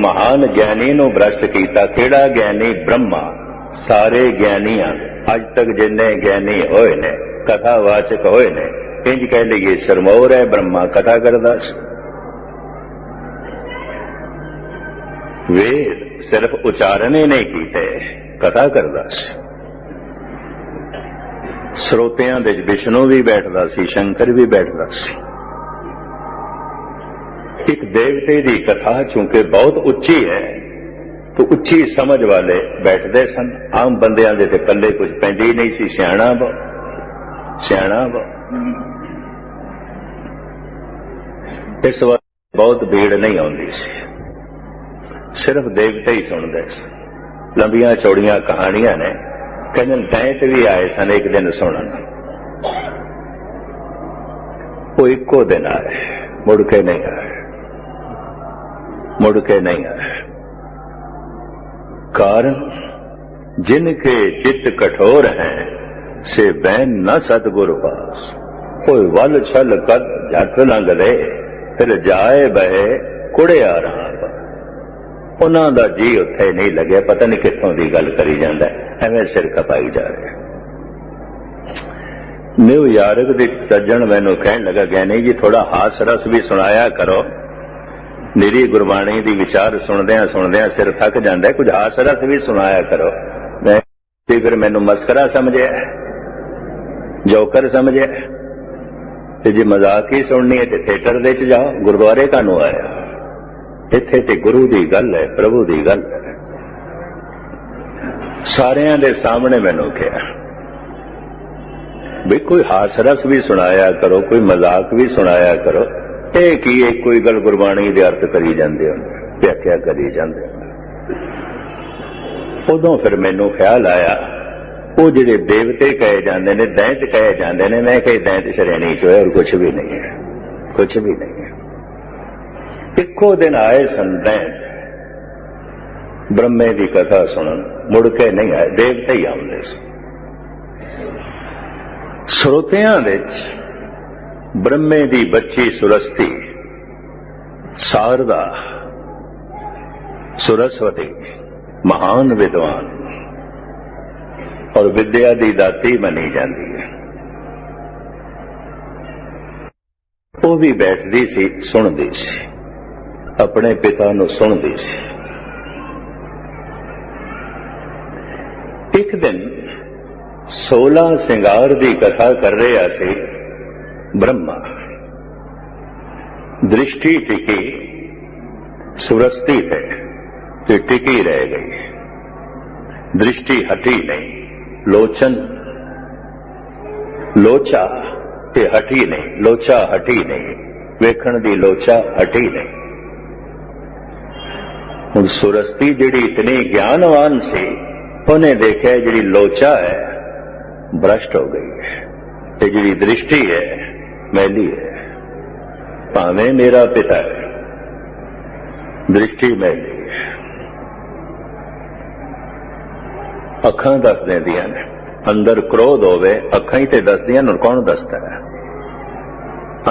ਮਹਾਨ ਗਿਆਨੀ ਨੂੰ ਭ੍ਰਸ਼ਟ ਕੀਤਾ। ਕਿਹੜਾ ਗਿਆਨੀ? ਬ੍ਰਹਮਾ। ਸਾਰੇ ਗਿਆਨੀਆਂ। ਅੱਜ ਤੱਕ ਜਿੰਨੇ ਗਿਆਨੀ ਹੋਏ ਨੇ, ਕਥਾਵਾਚਕ ਹੋਏ ਨੇ ਇੰਜ ਕਹਿ ਲਈਏ ਸਰਮੌਰ ਹੈ ਬ੍ਰਹਮਾ ਕਥਾ ਕਰਦਾ ਸੀ ਵੇਦ ਸਿਰਫ ਉਚਾਰਨ ਹੀ ਨਹੀਂ ਕੀਤੇ ਕਥਾ ਕਰਦਾ ਸੀ ਸਰੋਤਿਆਂ ਦੇ ਵਿਸ਼ਨੂੰ ਵੀ ਬੈਠਦਾ ਸੀ, ਸ਼ੰਕਰ ਵੀ ਬੈਠਦਾ ਸੀ। ਇੱਕ ਦੇਵਤੇ ਦੀ ਕਥਾ ਚੂੰਕਿ ਬਹੁਤ ਉੱਚੀ ਹੈ, ਤਾਂ ਉੱਚੀ ਸਮਝ ਵਾਲੇ ਬੈਠਦੇ ਸਨ। ਆਮ ਬੰਦਿਆਂ ਦੇ ਤੇ ਪੱਲੇ ਕੁਝ ਪੈਂਦੀ ਨਹੀਂ ਸੀ। ਸਿਆਣਾ ਬ ਸਿਆਣਾ ਬ ਇਸ ਵਾਰ ਬਹੁਤ ਭੀੜ ਨਹੀਂ ਆਉਂਦੀ ਸੀ। ਸਿਰਫ ਦੇਵਤੇ ਹੀ ਸੁਣਦੇ ਸਨ ਲੰਬੀਆਂ ਚੌੜੀਆਂ ਕਹਾਣੀਆਂ ਨੇ। ਕਹਿੰਦੇ ਦੈਂਤ ਵੀ ਆਏ ਸਨ ਇੱਕ ਦਿਨ ਸੁਣਨ। ਉਹ ਇੱਕੋ ਦਿਨ ਆਏ। ਮੁੜ ਕੇ ਨਹੀਂ ਆਏ। ਮੁੜ ਕੇ ਨਹੀਂ ਕਾਰਨ, ਜਿਨ ਕੇ ਚਿੱਤ ਕਠੋਰ ਹੈ, ਸੇ ਬੈਨ ਨਾ ਸਤਗੁਰ ਪਾਸ ਕੋਈ ਵੱਲ ਛਲ ਕਦ ਝੱਟ ਲੰਗਦੇ ਫਿਰ ਜਾਏ ਬਹਿ ਕੁੜੇ ਆ ਰਹਾ ਉਹਨਾਂ ਦਾ ਜੀ ਉੱਥੇ ਨਹੀਂ ਲੱਗਿਆ, ਪਤਾ ਨਹੀਂ ਕਿੱਥੋਂ ਦੀ ਗੱਲ ਕਰੀ ਜਾਂਦਾ ਐਵੇਂ ਸਿਰ ਕਪਾਈ ਜਾ ਰਿਹਾ ਨਿਊਯਾਰਕ ਦੇ ਸੱਜਣ ਮੈਨੂੰ ਕਹਿਣ ਲੱਗਾ ਗਏ ਨਹੀਂ ਜੀ ਥੋੜਾ ਹਾਸ ਰਸ ਵੀ ਸੁਣਾਇਆ ਕਰੋ। ਨਿਰੀ ਗੁਰਬਾਣੀ ਦੀ ਵਿਚਾਰ ਸੁਣਦਿਆਂ ਸੁਣਦਿਆਂ ਸਿਰ ਥੱਕ ਜਾਂਦਾ ਕੁਝ ਹਾਸਰਸ ਵੀ ਸੁਣਾਇਆ ਕਰੋ। ਮੈਂ ਤੇ ਫਿਰ ਮੈਨੂੰ ਮਸਕਰਾ ਸਮਝਿਆ ਜੋਕਰ ਸਮਝਿਆ ਤੇ ਜੇ ਮਜ਼ਾਕ ਹੀ ਸੁਣਨੀ ਹੈ ਤੇ ਥੀਏਟਰ ਦੇ ਚ ਜਾਓ। ਗੁਰਦੁਆਰੇ ਕਾਨੂੰ ਆਇਆ। ਇੱਥੇ ਤੇ ਗੁਰੂ ਦੀ ਗੱਲ ਹੈ, ਪ੍ਰਭੂ ਦੀ ਗੱਲ ਹੈ। ਸਾਰਿਆਂ ਦੇ ਸਾਹਮਣੇ ਮੈਨੂੰ ਕਿਹਾ। ਵੀ ਕੋਈ ਹਾਸਰਸ ਵੀ ਸੁਣਾਇਆ ਕਰੋ, ਕੋਈ ਮਜ਼ਾਕ ਵੀ ਸੁਣਾਇਆ ਕਰੋ। ਇਹ ਕੀ ਇਹ ਕੋਈ ਗੱਲ ਗੁਰਬਾਣੀ ਦੇ ਅਰਥ ਕਰੀ ਜਾਂਦੇ ਹੋ ਵਿਆਖਿਆ ਕਰੀ ਜਾਂਦੇ ਉਦੋਂ ਫਿਰ ਮੈਨੂੰ ਖਿਆਲ ਆਇਆ, ਉਹ ਜਿਹੜੇ ਦੇਵਤੇ ਕਹੇ ਜਾਂਦੇ ਨੇ, ਦੈਂਤ ਕਹੇ ਜਾਂਦੇ ਨੇ, ਮੈਂ ਕਹੇ ਦੈਂਤ ਸ਼੍ਰੇਣੀ ਚ ਹੋਇਆ ਔਰ ਕੁਝ ਵੀ ਨਹੀਂ ਹੈ ਕੁਝ ਵੀ ਨਹੀਂ ਹੈ। ਇੱਕੋ ਦਿਨ ਆਏ ਸਨ ਦੈਂਤ। ਬ੍ਰਹਮੇ ਦੀ ਕਥਾ ਸੁਣਨ, ਮੁੜ ਕੇ ਨਹੀਂ ਆਏ, ਦੇਵਤੇ ਹੀ ਆਉਂਦੇ ਸੀ। ਸਰੋਤਿਆਂ ਵਿੱਚ ਬ੍ਰਹਮੇ ਦੀ ਬੱਚੀ ਸੁਰਸਤੀ, ਸਾਰਦਾ ਸੁਰਸਵਤੀ, ਮਹਾਨ ਵਿਦਵਾਨ। ਔਰ ਵਿਦਿਆ ਦੀ ਦਾਤੀ ਮੰਨੀ ਜਾਂਦੀ ਹੈ। ਉਹ ਵੀ ਬੈਠਦੀ ਸੀ, ਸੁਣਦੀ ਸੀ। ਆਪਣੇ ਪਿਤਾ ਨੂੰ ਸੁਣਦੀ ਸੀ। ਇੱਕ ਦਿਨ 16 ਸਿੰਗਾਰ ਦੀ ਕਥਾ ਕਰ ਰਿਹਾ ਸੀ। برہما درشٹی ٹکی سرستی ہے تو ٹکی رہ گئی درشٹی ہٹی نہیں لوچن لوچا ہٹی نہیں لوچا ہٹی نہیں ووچا ہٹی نہیں ہوں سرستی جیڑی اتنی گیانوان سے انہیں دیکھا جیچا ہے برشٹ ہو گئی جی درشٹی ہے ਹੈ ਮੈਲੀ ਹੈ ਭਾਵੇਂ ਮੇਰਾ ਪਿਤਾ ਹੈ ਦ੍ਰਿਸ਼ਟੀ ਮੈਲੀ ਹੈ ਅੱਖਾਂ ਦੱਸ ਦਿੰਦੀਆਂ ਨੇ ਅੰਦਰ ਕ੍ਰੋਧ ਹੋਵੇ ਅੱਖਾਂ ਹੀ ਤੇ ਦੱਸਦੀਆਂ ਨੇ ਕੌਣ ਦੱਸਦਾ ਹੈ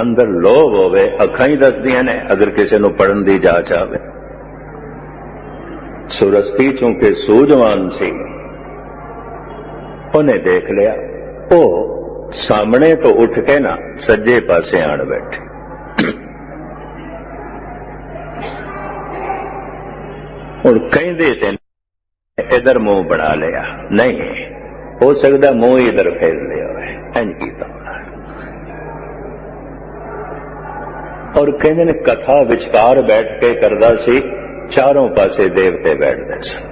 ਅੰਦਰ ਲੋਭ ਹੋਵੇ ਅੱਖਾਂ ਹੀ ਦੱਸਦੀਆਂ ਨੇ ਅਗਰ ਕਿਸੇ ਨੂੰ ਪੜਨ ਦੀ ਜਾਂਚ ਆਵੇ ਸੁਰਸਤੀ ਚੂੰਕਿ ਸੂਝਵਾਨ ਸੀ ਉਹਨੇ ਦੇਖ ਲਿਆ ਉਹ ਸਾਹਮਣੇ ਤੋਂ ਉੱਠ ਕੇ ਨਾ ਸੱਜੇ ਪਾਸੇ ਆਣ ਬੈਠੇ ਹੁਣ ਕਹਿੰਦੇ ਤੇ ਇਧਰ ਮੂੰਹ ਬਣਾ ਲਿਆ ਨਹੀਂ ਹੋ ਸਕਦਾ ਮੂੰਹ ਇਧਰ ਫੇਰ ਲਿਆ ਹੋਵੇ ਇੰਜ ਕੀਤਾ ਔਰ ਕਹਿੰਦੇ ਨੇ ਕਥਾ ਵਿਚਕਾਰ ਬੈਠ ਕੇ ਕਰਦਾ ਸੀ ਚਾਰੋਂ ਪਾਸੇ ਦੇਵਤੇ ਬੈਠਦੇ ਸਨ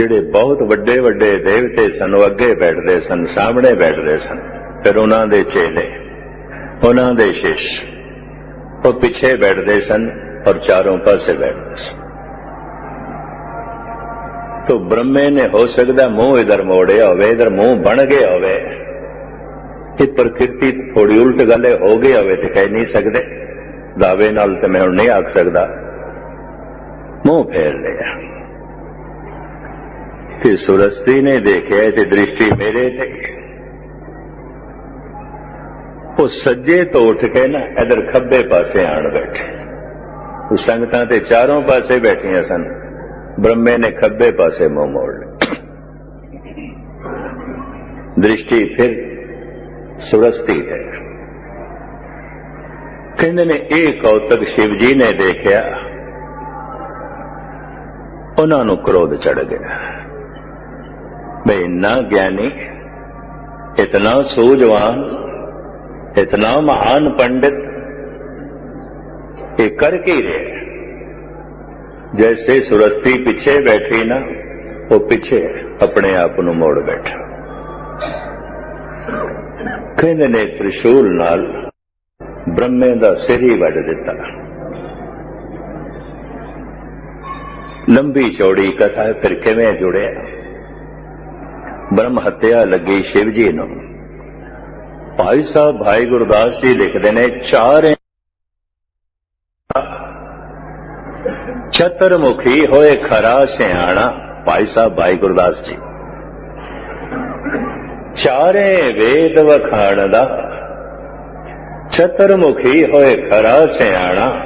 ਜਿਹੜੇ ਬਹੁਤ ਵੱਡੇ ਵੱਡੇ ਦੇਵਤੇ ਸਨ, ਉਹ ਅੱਗੇ ਬੈਠਦੇ ਸਨ, ਸਾਹਮਣੇ ਬੈਠਦੇ ਸਨ। ਫਿਰ ਉਹਨਾਂ ਦੇ ਚੇਲੇ, ਉਹਨਾਂ ਦੇ ਸ਼ਿਸ਼, ਉਹ ਪਿੱਛੇ ਬੈਠਦੇ ਸਨ ਔਰ ਚਾਰੋਂ ਪਾਸੇ ਬੈਠਦੇ ਸਨ। ਤੋ ਬ੍ਰਹਮੇ ਨੇ ਹੋ ਸਕਦਾ ਮੂੰਹ ਇਧਰ ਮੋੜਿਆ ਹੋਵੇ, ਇਧਰ ਮੂੰਹ ਬਣ ਗਿਆ ਹੋਵੇ ਕਿ ਪ੍ਰਕਿਰਤੀ ਥੋੜੀ ਉਲਟ ਗੱਲ ਹੋ ਗਈ ਹੋਵੇ ਤੇ ਕਹਿ ਨਹੀਂ ਸਕਦੇ। ਦਾਅਵੇ ਨਾਲ ਤੇ ਮੈਂ ਹੁਣ ਨਹੀਂ ਆਖ ਸਕਦਾ। ਮੂੰਹ ਫੇਰ ਲਿਆ। ਕਿ ਸੁਰਸਤੀ ਨੇ ਦੇਖਿਆ ਤੇ ਦ੍ਰਿਸ਼ਟੀ ਮੇਰੇ ਤੇ ਉਹ ਸੱਜੇ ਤੋਂ ਉੱਠ ਕੇ ਨਾ ਇਧਰ ਖੱਬੇ ਪਾਸੇ ਆਣ ਬੈਠੇ ਉਹ ਸੰਗਤਾਂ ਤੇ ਚਾਰੋਂ ਪਾਸੇ ਬੈਠੀਆਂ ਸਨ ਬ੍ਰਹਮੇ ਨੇ ਖੱਬੇ ਪਾਸੇ ਮੂੰਹ ਮੋੜ ਲਿਆ ਦ੍ਰਿਸ਼ਟੀ ਫਿਰ ਸੁਰਸਤੀ ਹੈ ਕਹਿੰਦੇ ਨੇ ਇਹ ਕੌਤਕ ਸ਼ਿਵ ਜੀ ਨੇ ਦੇਖਿਆ ਉਹਨਾਂ ਨੂੰ ਕ੍ਰੋਧ ਚੜ ਗਿਆ ਬਈ ਇੰਨਾ ਗਿਆਨੀ, ਇਤਨਾ ਸੂਝਵਾਨ, ਇਤਨਾ ਮਹਾਨ ਪੰਡਿਤ, ਇਹ ਕਰ ਕੀ ਰਿਹਾ? ਜੈਸੇ ਸੁਰਸਤੀ ਪਿੱਛੇ ਬੈਠੀ ਨਾ, ਉਹ ਪਿੱਛੇ ਆਪਣੇ ਆਪ ਨੂੰ ਮੋੜ ਬੈਠਾ। ਕਹਿੰਦੇ ਨੇ ਤ੍ਰਿਸ਼ੂਲ ਨਾਲ ਬ੍ਰਹਮੇ ਦਾ ਸਿਰ ਹੀ ਵੱਢ ਦਿੱਤਾ। ਲੰਬੀ ਚੌੜੀ ਕਥਾ ਫਿਰ ਕਿਵੇਂ ਜੁੜਿਆ? ਬ੍ਰਹਮ ਹੱਤਿਆ ਲੱਗੀ ਸ਼ਿਵ ਜੀ ਨੂੰ। ਭਾਈ ਸਾਹਿਬ, ਭਾਈ ਗੁਰਦਾਸ ਜੀ ਲਿਖਦੇ ਨੇ, ਚਾਰ ਚਤਰਮੁਖੀ ਹੋਏ ਖਰਾ ਸਿਆਣਾ। ਭਾਈ ਸਾਹਿਬ, ਭਾਈ ਗੁਰਦਾਸ ਜੀ। ਚਾਰੇ ਵੇਦ ਵਖਾਣ ਦਾ, ਚਤਰਮੁਖੀ ਹੋਏ ਖਰਾ ਸਿਆਣਾ।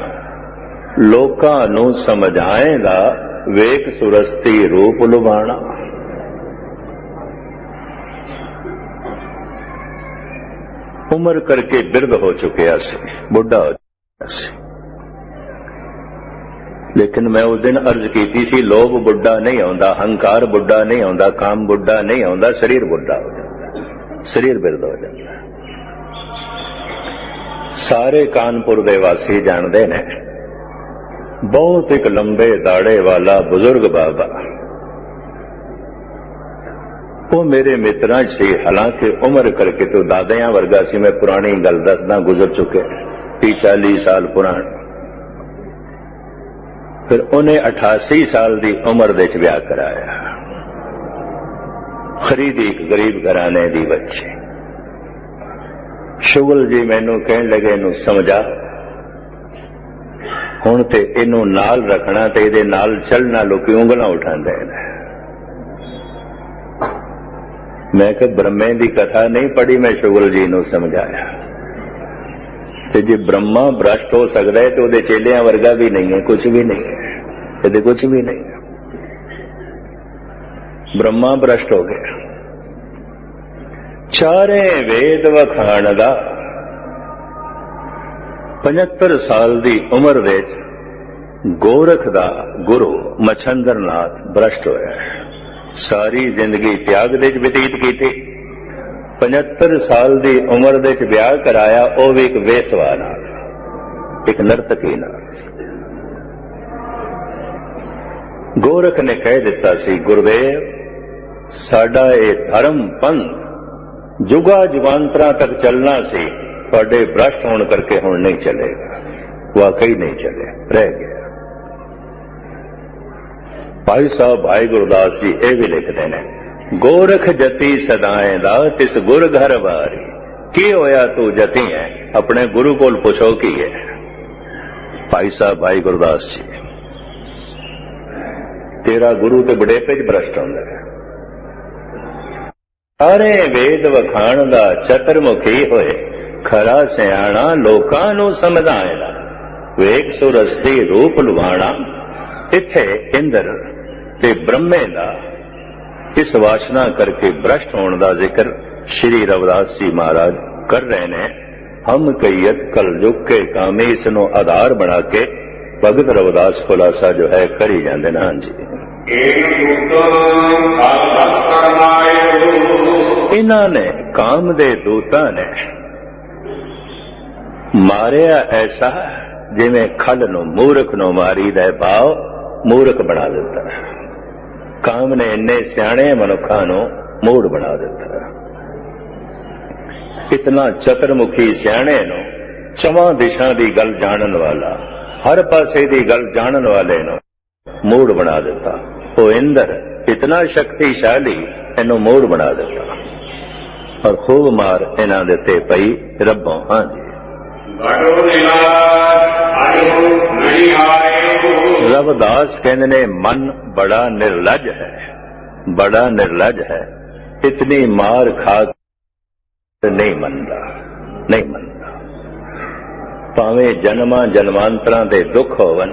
ਲੋਕਾਂ ਨੂੰ ਸਮਝਾਏਗਾ ਵੇਖ ਸੁਰਸਤੀ ਰੂਪ ਲੁਬਾਣਾ ਉਮਰ ਕਰਕੇ ਬਿਰਧ ਹੋ ਚੁੱਕਿਆ ਸੀ, ਬੁੱਢਾ ਹੋ ਚੁੱਕਿਆ ਸੀ। ਲੇਕਿਨ ਮੈਂ ਉਸ ਦਿਨ ਅਰਜ਼ ਕੀਤੀ ਸੀ, ਲੋਭ ਬੁੱਢਾ ਨਹੀਂ ਆਉਂਦਾ, ਹੰਕਾਰ ਬੁੱਢਾ ਨਹੀਂ ਆਉਂਦਾ, ਕਾਮ ਬੁੱਢਾ ਨਹੀਂ ਆਉਂਦਾ, ਸਰੀਰ ਬੁੱਢਾ ਹੋ ਜਾਂਦਾ, ਸਰੀਰ ਬਿਰਧ ਹੋ ਜਾਂਦਾ। ਸਾਰੇ ਕਾਨਪੁਰ ਦੇ ਵਾਸੀ ਜਾਣਦੇ ਨੇ, ਬਹੁਤ ਇੱਕ ਲੰਬੇ ਦਾੜੇ ਵਾਲਾ ਬਜ਼ੁਰਗ ਬਾਬਾ ਉਹ ਮੇਰੇ ਮਿੱਤਰਾਂ 'ਚ ਸੀ। ਹਾਲਾਂਕਿ ਉਮਰ ਕਰਕੇ ਤੋਂ ਦਾਦਿਆਂ ਵਰਗਾ ਸੀ, ਮੈਂ ਪੁਰਾਣੀ ਗੱਲ ਦੱਸਦਾ ਗੁਜ਼ਰ ਚੁੱਕੇ 30 40 ਸਾਲ ਪੁਰਾਣ। ਫਿਰ ਉਹਨੇ 88 ਸਾਲ ਦੀ ਉਮਰ ਦੇ ਵਿੱਚ ਵਿਆਹ ਕਰਾਇਆ। ਖਰੀਦੀ ਇੱਕ ਗਰੀਬ ਘਰਾਣੇ ਦੀ ਬੱਚੀ। ਸ਼ੁਗਲ ਜੀ ਮੈਨੂੰ ਕਹਿਣ ਲੱਗੇ, ਇਹਨੂੰ ਸਮਝਾ। ਹੁਣ ਤੇ ਇਹਨੂੰ ਨਾਲ ਰੱਖਣਾ ਤੇ ਇਹਦੇ ਨਾਲ ਚੱਲਣਾ, ਲੋਕੀ ਉਂਗਲਾਂ ਉਠਾਉਂਦੇ ਨੇ। ਮੈਂ ਕਿ ਬ੍ਰਹਮੇ ਦੀ ਕਥਾ ਨਹੀਂ ਪੜ੍ਹੀ, ਮੈਂ ਸ਼ੁਗਲ ਜੀ ਨੂੰ ਸਮਝਾਇਆ। ਤੇ ਜੇ ਬ੍ਰਹਮਾ ਭ੍ਰਸ਼ਟ ਹੋ ਸਕਦਾ ਹੈ, ਤੇ ਉਹਦੇ ਚੇਲਿਆਂ ਵਰਗਾ ਵੀ ਨਹੀਂ ਹੈ ਕੁਝ ਵੀ ਨਹੀਂ ਹੈ। ਇਹਦੇ ਕੁਝ ਵੀ ਨਹੀਂ ਹੈ। ਬ੍ਰਹਮਾ ਭ੍ਰਸ਼ਟ ਹੋ ਗਿਆ। ਚਾਰੇ ਵੇਦ ਵਖਾਣ ਦਾ 75 ਸਾਲ ਦੀ ਉਮਰ ਵਿੱਚ ਗੋਰਖ ਦਾ ਗੁਰੂ ਮਛੰਦਰਨਾਥ ਭ੍ਰਸ਼ਟ ਹੋਇਆ ਹੈ। ਸਾਰੀ ਜ਼ਿੰਦਗੀ ਤਿਆਗ ਦੇ ਵਿੱਚ ਬਤੀਤ ਕੀਤੀ। 75 ਸਾਲ ਦੀ ਉਮਰ ਦੇ ਵਿੱਚ ਵਿਆਹ ਕਰਾਇਆ, ਉਹ ਵੀ ਇੱਕ ਵੇਸਵਾ ਨਾਲ ਇੱਕ ਨਰਤਕੀ ਨਾਲ। ਗੋਰਖ ਨੇ ਕਹਿ ਦਿੱਤਾ ਸੀ, ਗੁਰਦੇਵ, ਸਾਡਾ ਇਹ ਧਰਮ ਪੰਥ ਜੁਗਾ ਜੁਗਾਂਤਰਾਂ ਤੱਕ ਚੱਲਣਾ ਸੀ, ਤੁਹਾਡੇ ਭ੍ਰਸ਼ਟ ਹੋਣ ਕਰਕੇ ਹੁਣ ਨਹੀਂ ਚੱਲੇਗਾ। ਵਾਕਈ ਨਹੀਂ ਚੱਲਿਆ, ਰਹਿ ਗਿਆ। ਭਾਈ ਸਾਹਿਬ ਭਾਈ ਗੁਰਦਾਸ ਜੀ ਇਹ ਵੀ ਲਿਖਦੇ ਨੇ, ਗੋਰਖ ਜਤੀ ਸਦਾਏ ਦਾ ਤਿਸ ਗੁਰ ਘਰ ਵਾਰੀ। ਕੀ ਹੋਇਆ ਤੂੰ ਜਤੀ ਹੈ ਆਪਣੇ ਗੁਰੂ ਕੋਲ ਪੁੱਛੋ ਕੀ ਹੈ ਭਾਈ ਸਾਹਿਬ ਭਾਈ ਗੁਰਦਾਸ ਜੀ ਤੇਰਾ ਗੁਰੂ ਤੇ ਬੜੇਪੇ ਚ ਭ੍ਰਸ਼ਟ ਹੁੰਦਾ ਹੈ। ਸਾਰੇ ਵੇਦ ਵਖਾਣ ਦਾ ਚਤਰਮੁਖੀ ਹੋਏ, ਖਰਾ ਸਿਆਣਾ ਲੋਕਾਂ ਨੂੰ ਸਮਝਾਏਗਾ। ਵੇਖ ਸੁਰਸਤੀ ਰੂਪ ਲੁਵਾਣਾ ਇੱਥੇ ਇੰਦਰ ਤੇ ਬ੍ਰਹਮੇ ਦਾ ਇਸ ਵਾਸ਼ਨਾ ਕਰਕੇ ਭ੍ਰਸ਼ਟ ਹੋਣ ਦਾ ਜ਼ਿਕਰ ਸ਼੍ਰੀ ਰਵਿਦਾਸ ਜੀ ਮਹਾਰਾਜ ਕਰ ਰਹੇ ਨੇ। ਹਮ ਕਈਤ ਕਲ ਯੁਗ ਕੇ ਕਾਮੇ ਇਸ ਨੂੰ ਆਧਾਰ ਬਣਾ ਕੇ ਭਗਤ ਰਵਿਦਾਸ ਖੁਲਾਸਾ ਜੋ ਹੈ ਕਰੀ ਜਾਂਦੇ ਨੇ। ਹਾਂਜੀ। ਇਹਨਾਂ ਨੇ ਕਾਮ ਦੇ ਦੂਤਾਂ ਨੇ ਮਾਰਿਆ ਐਸਾ ਜਿਵੇਂ ਖਲ ਨੂੰ ਮੂਰਖ ਨੂੰ ਮਾਰੀਦਾ ਭਾਵ ਮੂਰਖ ਬਣਾ ਦਿੱਤਾ। ਕਾਮ ਨੇ ਇੰਨੇ ਸਿਆਣੇ ਮਨੁੱਖਾਂ ਨੂੰ ਮੂੜ ਬਣਾ ਦਿੱਤਾ। ਇਤਨਾ ਚਤਰਮੁਖੀ ਸਿਆਣੇ ਨੂੰ ਚਵਾਂ ਦਿਸ਼ਾ ਦੀ ਗੱਲ ਜਾਣਨ ਵਾਲਾ, ਹਰ ਪਾਸੇ ਦੀ ਗੱਲ ਜਾਣਨ ਵਾਲੇ ਨੂੰ ਮੂੜ ਬਣਾ ਦਿੱਤਾ। ਉਹ ਇੰਦਰ ਇਤਨਾ ਸ਼ਕਤੀਸ਼ਾਲੀ ਇਹਨੂੰ ਮੂੜ ਬਣਾ ਦਿੱਤਾ। ਔਰ ਖੂਬ ਮਾਰ ਇਹਨਾਂ ਦੇ ਤੇ ਪਈ ਰੱਬੋਂ, ਹਾਂਜੀ। ਘਟੋ ਨਿਲਾਜ ਆਇਓ, ਨਹੀਂ ਆਇਓ ਰਵਦਾਸ ਕਹਿੰਦੇ ਨੇ ਮਨ ਬੜਾ ਨਿਰਲਜ ਹੈ ਬੜਾ ਨਿਰਲਜ ਹੈ। ਇਤਨੀ ਮਾਰ ਖਾ ਨਹੀਂ ਮੰਨਦਾ ਨਹੀਂ ਮੰਨਦਾ। ਭਾਵੇਂ ਜਨਮਾਂ ਜਨਮਾਂਤਰਾਂ ਦੇ ਦੁੱਖ ਹੋਵਨ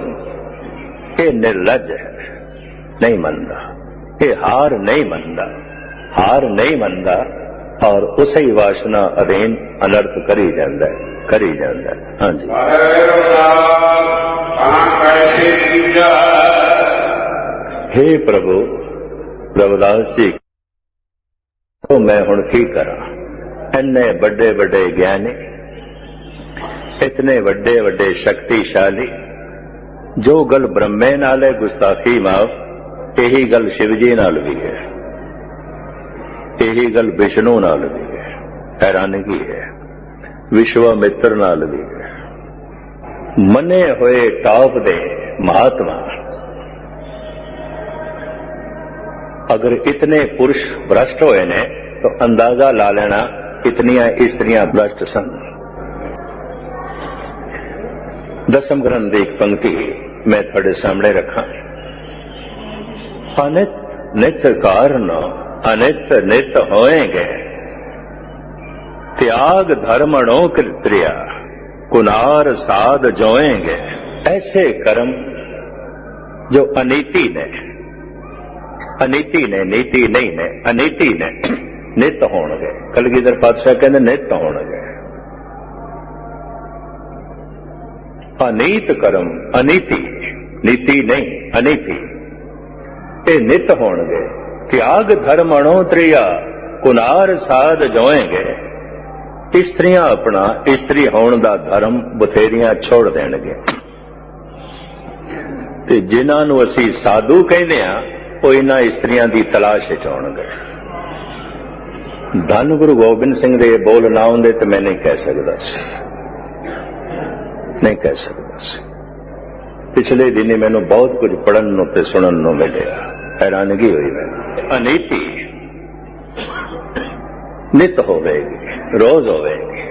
ਇਹ ਨਿਰਲਜ ਹੈ ਨਹੀਂ ਮੰਨਦਾ। ਇਹ ਹਾਰ ਨਹੀਂ ਮੰਨਦਾ ਹਾਰ ਨਹੀਂ ਮੰਨਦਾ ਔਰ ਉਸੇ ਹੀ ਵਾਸ਼ਨਾ ਅਧੀਨ ਅਨਰਥ ਕਰੀ ਜਾਂਦਾ ਹੈ, ਕਰੀ ਜਾਂਦਾ। ਹਾਂਜੀ। ਕਹਾਂ हे ਪ੍ਰਭੂ ਰਵਿਦਾਸ ਜੀ, ਉਹ ਮੈਂ ਹੁਣ ਕੀ ਕਰਾਂ? ਇੰਨੇ ਵੱਡੇ ਵੱਡੇ ਗਿਆਨੀ, ਇਤਨੇ ਵੱਡੇ ਵੱਡੇ ਸ਼ਕਤੀਸ਼ਾਲੀ, ਜੋ ਗੱਲ ਬ੍ਰਹਮੇ ਨਾਲ ਹੈ ਗੁਸਤਾਖੀ ਮਾਫ, ਇਹੀ ਗੱਲ ਸ਼ਿਵ ਜੀ ਨਾਲ ਵੀ ਹੈ। ਇਹੀ ਗੱਲ ਵਿਸ਼ਨੂੰ ਨਾਲ ਵੀ ਹੈ। ਹੈਰਾਨਗੀ ਹੈ। ਵਿਸ਼ਵਾਮਿੱਤਰ ਨਾਲ ਵੀ। ਹੈ ਮੰਨੇ ਹੋਏ ਟਾਪ ਦੇ ਮਹਾਤਮਾ। ਅਗਰ ਇਤਨੇ ਪੁਰਸ਼ ਭ੍ਰਸ਼ਟ ਹੋਏ ਨੇ, ਤਾਂ ਅੰਦਾਜ਼ਾ ਲਾ ਲੈਣਾ ਕਿਤਨੀਆਂ ਇਸਤਰੀਆਂ ਭ੍ਰਸ਼ਟ ਸਨ। ਦਸਮ ਗ੍ਰੰਥ ਦੀ ਇੱਕ ਪੰਕਤੀ ਮੈਂ ਤੁਹਾਡੇ ਸਾਹਮਣੇ ਰੱਖਾਂ। ਅਨਿਤ ਨਿਤ ਕਾਰਨ, ਅਨਿਤ ਨਿਤ ਹੋਏਗੇ। त्याग धर्मणों कृत्रिया कुनार साध जोएंगे ऐसे कर्म जो अनीति ने ਅਨੀਤੀ ਨੇ ਨੀਤੀ ਨਹੀਂ ਨੇ ਅਨੀਤੀ ਨੇ ਨਿਤ ਹੋਣਗੇ ਕਲਗੀਧਰ ਪਾਤਸ਼ਾਹ ਕਹਿੰਦੇ ਨਿਤ ਹੋਣਗੇ ਅਨੀਤ ਕਰਮ ਅਨੀਤੀ ਨੀਤੀ ਨਹੀਂ ਅਨੀਤੀ ਇਹ ਨਿਤ ਹੋਣਗੇ ਤਿਆਗ ਧਰਮ ਅਣੋਤਰੀਆ ਕੁਨਾਰ ਸਾਧ ਜੋਏਂਗੇ ਇਸਤਰੀਆਂ ਆਪਣਾ ਇਸਤਰੀ ਹੋਣ ਦਾ ਧਰਮ ਬਥੇਰੀਆਂ ਛੋੜ ਦੇਣਗੇ। ਤੇ ਜਿਨ੍ਹਾਂ ਨੂੰ ਅਸੀਂ ਸਾਧੂ ਕਹਿੰਦੇ ਆ ਉਹ ਇਹਨਾਂ ਇਸਤਰੀਆਂ ਦੀ ਤਲਾਸ਼ ਵਿੱਚ ਆਉਣਗੇ। ਧੰਨ ਗੁਰੂ ਗੋਬਿੰਦ ਸਿੰਘ ਦੇ ਬੋਲ ਨਾ ਹੁੰਦੇ ਤੇ ਮੈਂ ਨਹੀਂ ਕਹਿ ਸਕਦਾ ਸੀ। ਨਹੀਂ ਕਹਿ ਸਕਦਾ ਸੀ। ਪਿਛਲੇ ਦਿਨੇ ਮੈਨੂੰ ਬਹੁਤ ਕੁਝ ਪੜਨ ਨੂੰ ਤੇ ਸੁਣਨ ਨੂੰ ਮਿਲਿਆ। ਹੈਰਾਨਗੀ ਹੋਈ ਮੈਨੂੰ ਅਨੀਤੀ ਨਿਤ ਹੋਵੇਗੀ, ਰੋਜ਼ ਹੋਵੇਗੀ।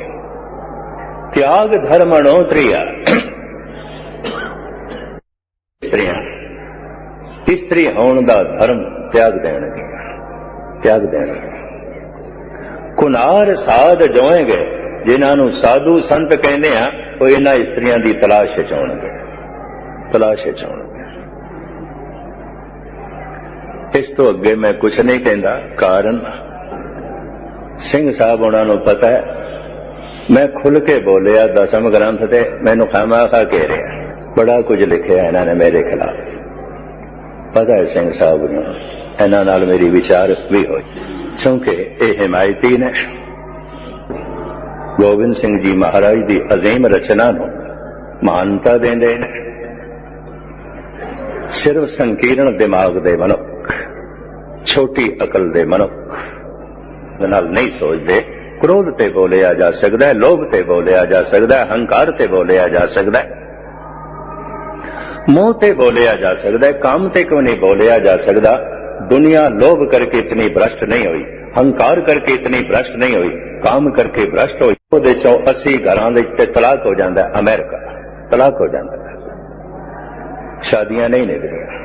ਤਿਆਗ ਧਰਮ ਅਣੋਤਰੀਆ ਇਸਤਰੀਆਂ ਇਸਤਰੀ ਹੋਣ ਦਾ ਧਰਮ ਤਿਆਗ ਦੇਣਗੇ। ਤਿਆਗ ਦੇਣਗੇ। ਕੁਨਾਰ ਸਾਧ ਜੋਏਗੇ, ਜਿਨ੍ਹਾਂ ਨੂੰ ਸਾਧੂ ਸੰਤ ਕਹਿੰਦੇ ਆ, ਉਹ ਇਹਨਾਂ ਇਸਤਰੀਆਂ ਦੀ ਤਲਾਸ਼ ਵਿੱਚ ਆਉਣਗੇ। ਤਲਾਸ਼ ਵਿੱਚ ਆਉਣਗੇ। ਇਸ ਤੋਂ ਅੱਗੇ ਮੈਂ ਕੁਝ ਨਹੀਂ ਕਹਿੰਦਾ, ਕਾਰਨ ਸਿੰਘ ਸਾਹਿਬ ਉਹਨਾਂ ਨੂੰ ਪਤਾ ਹੈ। ਮੈਂ ਖੁੱਲ ਕੇ ਬੋਲਿਆ, ਦਸਮ ਗ੍ਰੰਥ ਤੇ ਮੈਨੂੰ ਖਾਮਾਖਾ ਕਹਿ ਰਿਹਾ ਬੜਾ ਕੁਝ ਲਿਖਿਆ ਇਹਨਾਂ ਨੇ ਮੇਰੇ ਖਿਲਾਫ। ਪਤਾ ਹੈ ਸਿੰਘ ਸਾਹਿਬ ਨੂੰ, ਇਹਨਾਂ ਨਾਲ ਮੇਰੀ ਵਿਚਾਰ ਵੀ ਹੋਈ। ਕਿਉਂਕਿ ਇਹ ਹਿਮਾਇਤੀ ਨੇ। ਗੋਬਿੰਦ ਸਿੰਘ ਜੀ ਮਹਾਰਾਜ ਦੀ ਅਜ਼ੀਮ ਰਚਨਾ ਨੂੰ ਮਾਨਤਾ ਦਿੰਦੇ ਨੇ। ਸਿਰਫ ਸੰਕੀਰਣ ਦਿਮਾਗ ਦੇ ਮਨੁੱਖ, ਛੋਟੀ ਅਕਲ ਦੇ ਮਨੁੱਖ। ਦੇ ਨਾਲ ਨਹੀਂ ਸੋਚਦੇ। ਕ੍ਰੋਧ ਤੇ ਬੋਲਿਆ ਜਾ ਸਕਦਾ ਹੈ, ਲੋਭ ਤੇ ਬੋਲਿਆ ਜਾ ਸਕਦਾ ਹੈ, ਹੰਕਾਰ ਤੇ ਬੋਲਿਆ ਜਾ ਸਕਦਾ ਹੈ। ਮੋਹ ਤੇ ਬੋਲਿਆ ਜਾ ਸਕਦਾ ਹੈ, ਕਾਮ ਤੇ ਕਿਉਂ ਨਹੀਂ ਬੋਲਿਆ ਜਾ ਸਕਦਾ? ਦੁਨੀਆ ਲੋਭ ਕਰਕੇ ਇਤਨੀ ਭ੍ਰਸ਼ਟ ਨਹੀਂ ਹੋਈ, ਹੰਕਾਰ ਕਰਕੇ ਇਤਨੀ ਭ੍ਰਸ਼ਟ ਨਹੀਂ ਹੋਈ, ਕਾਮ ਕਰਕੇ ਭ੍ਰਸ਼ਟ ਹੋਈ। ਉਹਦੇ ਚੋਂ 80 ਘਰਾਂ ਦੇ ਤੇ ਤਲਾਕ ਹੋ ਜਾਂਦਾ ਹੈ, ਅਮਰੀਕਾ। ਤਲਾਕ ਹੋ ਜਾਂਦਾ ਸ਼ਾਦੀਆਂ ਨਹੀਂ ਨਿਭਦੀਆਂ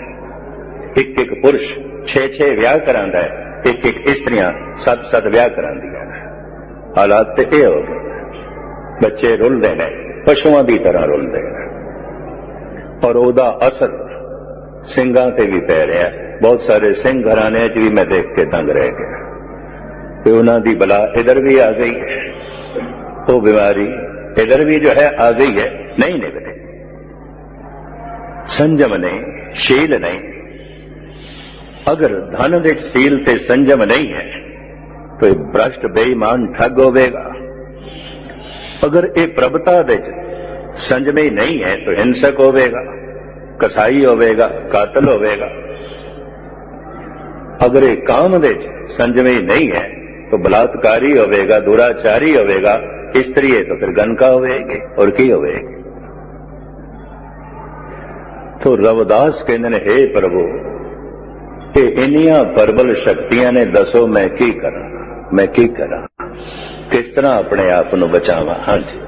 ਇੱਕ ਇੱਕ ਪੁਰਸ਼ 6-6 ਵਿਆਹ ਕਰਾਂਦਾ ਹੈ। ਇੱਕ ਇੱਕ ਇਸਤਰੀਆਂ 7-7 ਵਿਆਹ ਕਰਾਂਦੀਆਂ ਨੇ। ਹਾਲਾਤ ਤੇ ਇਹ ਹੋ ਗਏ ਬੱਚੇ ਰੁਲਦੇ ਨੇ, ਪਸ਼ੂਆਂ ਦੀ ਤਰ੍ਹਾਂ ਰੁਲਦੇ ਨੇ। ਔਰ ਉਹਦਾ ਅਸਰ ਸਿੰਘਾਂ ਤੇ ਵੀ ਪੈ ਰਿਹਾ। ਬਹੁਤ ਸਾਰੇ ਸਿੰਘ ਘਰਾਣੇ 'ਚ ਵੀ ਮੈਂ ਦੇਖ ਕੇ ਦੰਗ ਰਹਿ ਗਿਆ। ਤੇ ਉਹਨਾਂ ਦੀ ਬਲਾ ਇਧਰ ਵੀ ਆ ਗਈ ਹੈ। ਉਹ ਬਿਮਾਰੀ ਇਧਰ ਵੀ ਜੋ ਹੈ, ਆ ਗਈ ਹੈ। ਨਹੀਂ ਨਿਕਲੇ। ਸੰਜਮ ਨਹੀਂ ਸ਼ੀਲ ਨਹੀਂ اگر دھن دیل سے برشٹ بےمان ٹگ گا۔ اگر یہ پربتا نہیں ہے، تو ہنسک ہوا کسائی ہوا اگر کام دنجمی نہیں ہے، تو بلاکاری گا دوراچاری ہوئے گا۔ استری تو پھر گنکا ہوئے گی، اور ہو تو رو داس کہ ਕਿ ਇੰਨੀਆਂ ਪਰਬਲ ਸ਼ਕਤੀਆਂ ਨੇ ਦੱਸੋ ਮੈਂ ਕੀ ਕਰਾਂ? ਮੈਂ ਕੀ ਕਰਾਂ? ਕਿਸ ਤਰ੍ਹਾਂ ਆਪਣੇ ਆਪ ਨੂੰ ਬਚਾਵਾਂ? ਹਾਂਜੀ।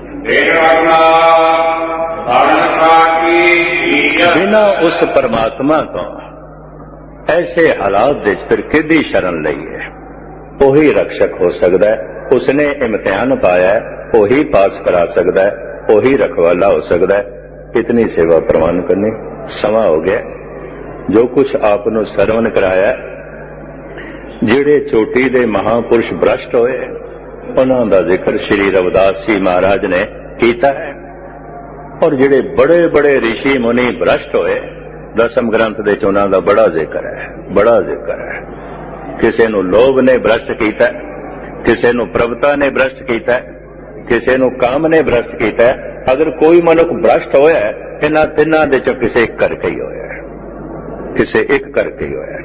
ਬਿਨਾ ਉਸ ਪਰਮਾਤਮਾ ਤੋਂ ਐਸੇ ਹਾਲਾਤ ਵਿੱਚ ਫਿਰ ਕਿਹਦੀ ਸ਼ਰਨ ਲਈਏ ਉਹੀ ਰਕਸ਼ਕ ਹੋ ਸਕਦਾ ਹੈ ਉਸਨੇ ਇਮਤਿਹਾਨ ਪਾਇਆ ਹੈ ਉਹੀ ਪਾਸ ਕਰਾ ਸਕਦਾ ਹੈ ਉਹੀ ਰਖਵਾਲਾ ਹੋ ਸਕਦਾ ਹੈ। ਇਤਨੀ ਸੇਵਾ ਪ੍ਰਵਾਨ ਕਰਨੀ ਸਮਾਂ ਹੋ ਗਿਆ। ਜੋ ਕੁਛ ਆਪ ਨੂੰ ਸਰਵਨ ਕਰਾਇਆ ਜਿਹੜੇ ਚੋਟੀ ਦੇ ਮਹਾਪੁਰਸ਼ ਭ੍ਰਸ਼ਟ ਹੋਏ, ਉਹਨਾਂ ਦਾ ਜ਼ਿਕਰ ਸ੍ਰੀ ਰਵਿਦਾਸ ਜੀ ਮਹਾਰਾਜ ਨੇ ਕੀਤਾ ਹੈ। ਔਰ ਜਿਹੜੇ ਬੜੇ ਬੜੇ ઋષਿ ਮੁਨੀ ਭ੍ਰਸ਼ਟ ਹੋਏ, ਦਸਮ ਗ੍ਰੰਥ ਦੇ ਚ ਉਹਨਾਂ ਦਾ ਬੜਾ ਜ਼ਿਕਰ ਹੈ, ਬੜਾ ਜ਼ਿਕਰ ਹੈ। ਕਿਸੇ ਨੂੰ ਲੋਭ ਨੇ ਭ੍ਰਸ਼ਟ ਕੀਤਾ ਕਿਸੇ ਨੂੰ ਪ੍ਰਭਤਾ ਨੇ ਭ੍ਰਸ਼ਟ ਕੀਤਾ ਕਿਸੇ ਨੂੰ ਕਾਮ ਨੇ ਭ੍ਰਸ਼ਟ ਕੀਤਾ ਅਗਰ ਕੋਈ ਮਨੁੱਖ ਭ੍ਰਸ਼ਟ ਹੋਇਆ ਇਹਨਾਂ ਤਿੰਨਾਂ ਦੇ ਚੋਂ ਕਿਸੇ ਇੱਕ ਕਰਕੇ ਹੀ ਹੋਇਆ ਕਿਸੇ ਇੱਕ ਕਰਕੇ ਹੀ ਹੋਇਆ।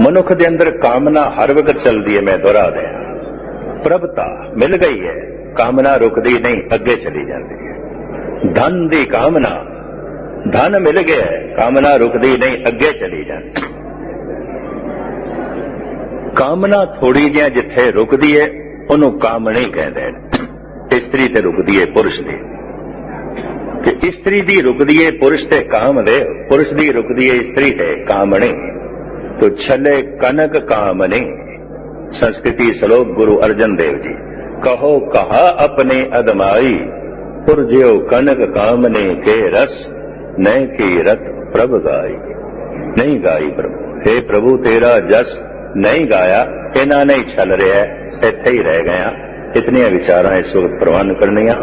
ਮਨੁੱਖ ਦੇ ਅੰਦਰ ਕਾਮਨਾ ਹਰ ਵਕਤ ਚੱਲਦੀ ਹੈ, ਮੈਂ ਦੁਹਰਾ ਦਿਆਂ ਪ੍ਰਭਤਾ ਮਿਲ ਗਈ ਹੈ, ਕਾਮਨਾ ਰੁਕਦੀ ਨਹੀਂ, ਅੱਗੇ ਚਲੀ ਜਾਂਦੀ ਹੈ। ਧਨ ਦੀ ਕਾਮਨਾ, ਧਨ ਮਿਲ ਗਿਆ ਕਾਮਨਾ ਰੁਕਦੀ ਨਹੀਂ, ਅੱਗੇ ਚਲੀ ਜਾਂਦੀ ਕਾਮਨਾ ਥੋੜੀ ਜਿਹਾ ਜਿੱਥੇ ਰੁਕਦੀ ਹੈ, ਉਹਨੂੰ ਕਾਮਣੀ ਕਹਿੰਦੇ ਨੇ ਇਸਤਰੀ ਤੇ ਰੁਕਦੀ ਹੈ, ਪੁਰਸ਼ ਦੀ। ਕਿ ਇਸਤਰੀ ਦੀ ਰੁਕਦੀ ਏ ਪੁਰਸ਼ ਤੇ ਕਾਮ ਦੇ, ਪੁਰਸ਼ ਦੀ ਰੁਕਦੀ ਏ ਇਸਤਰੀ ਤੇ ਕਾਮਣੇ ਤੋ ਛਲੇ ਕਨਕ ਕਾਮਨੇ ਸੰਸਕ੍ਰਿਤੀ ਸ਼ਲੋਕ ਗੁਰੂ ਅਰਜਨ ਦੇਵ ਜੀ, ਕਹੋ ਕਹਾ ਆਪਣੇ ਅਦਮਾਈ, ਪੁਰਜਿਓ ਕਨਕ ਕਾਮਨੇ ਕੇ ਰਸ, ਨੈ ਕੀ ਰਤ ਪ੍ਰਭ ਗਾਈ। ਨਹੀਂ ਗਾਈ ਪ੍ਰਭੂ हे ਪ੍ਰਭੂ ਤੇਰਾ ਜਸ, ਨਹੀਂ ਗਾਇਆ, ਇਹਨਾਂ ਨਹੀਂ ਛਲ ਰਿਹਾ, ਇੱਥੇ ਹੀ ਰਹਿ ਗਿਆ। ਇਤਨੀਆਂ ਵਿਚਾਰਾਂ ਇਸ ਵਕਤ ਪ੍ਰਵਾਨ ਕਰਨੀਆਂ।